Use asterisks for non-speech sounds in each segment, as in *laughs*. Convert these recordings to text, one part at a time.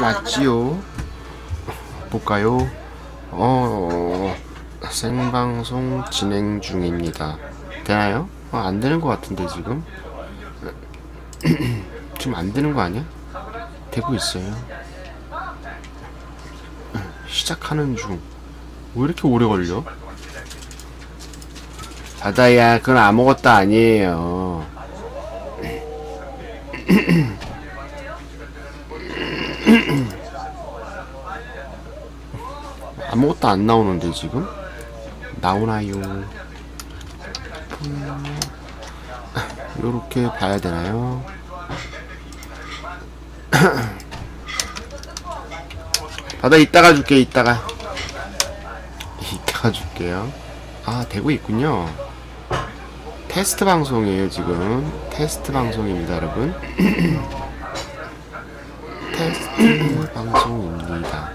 맞지요? 볼까요? 어, 생방송 진행 중입니다. 되나요? 어, 안 되는 것 같은데, 지금? *clears throat* 지금 안 되는 거 아니야? 되고 있어요. 시작하는 중. 왜 이렇게 오래 걸려? 바다야, 그건 아무것도 아니에요. *clears throat* *clears throat* 아무것도 안 나오는데 지금? 나오나요? 음, 요렇게 봐야 되나요? *clears throat* 바다 이따가 줄게 이따가 *laughs* 이따가 줄게요 아 되고 있군요 테스트 방송이에요 지금 테스트 방송입니다 여러분 *clears throat* 방송입니다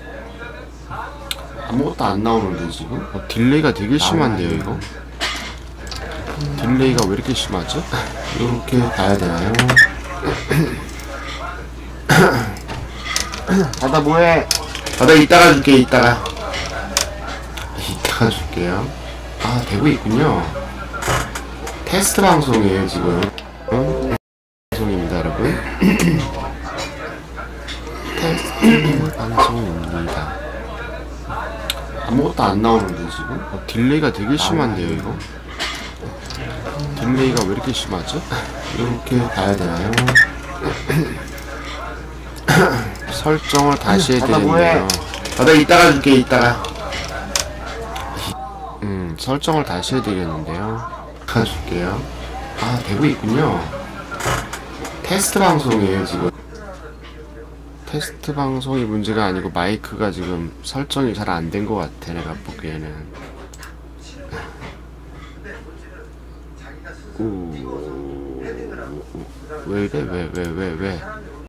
아무것도 안 나오는데 지금? 어, 딜레이가 되게 심한데요 이거? 딜레이가 왜 이렇게 심하지? *laughs* 이렇게 봐야 되나요? *coughs* 바다 뭐해? 바다 이따가 줄게 이따가 이따가 줄게요 아 되고 있군요 테스트 방송이에요 지금 어? 방송입니다 여러분 테 *coughs* 스트 방송입니다 아무것도 안 나오는데 지금? 어, 딜레이가 되게 심한데요 이거? 딜레이가 왜 이렇게 심하지? *laughs* 이렇게 봐야 되나요? *coughs* 설정을 다시 되는데요. 바다 이따가 줄게 이따가. 음 설정을 다시 해야 되겠는데요. 가줄게요. 아 되고 있군요. 테스트 방송이에요 지금 테스트 방송이 문제가 아니고 마이크가 지금 설정이 잘 안 된 것 같아 내가 보기에는. 우... 왜 이래? 왜왜왜 왜, 왜?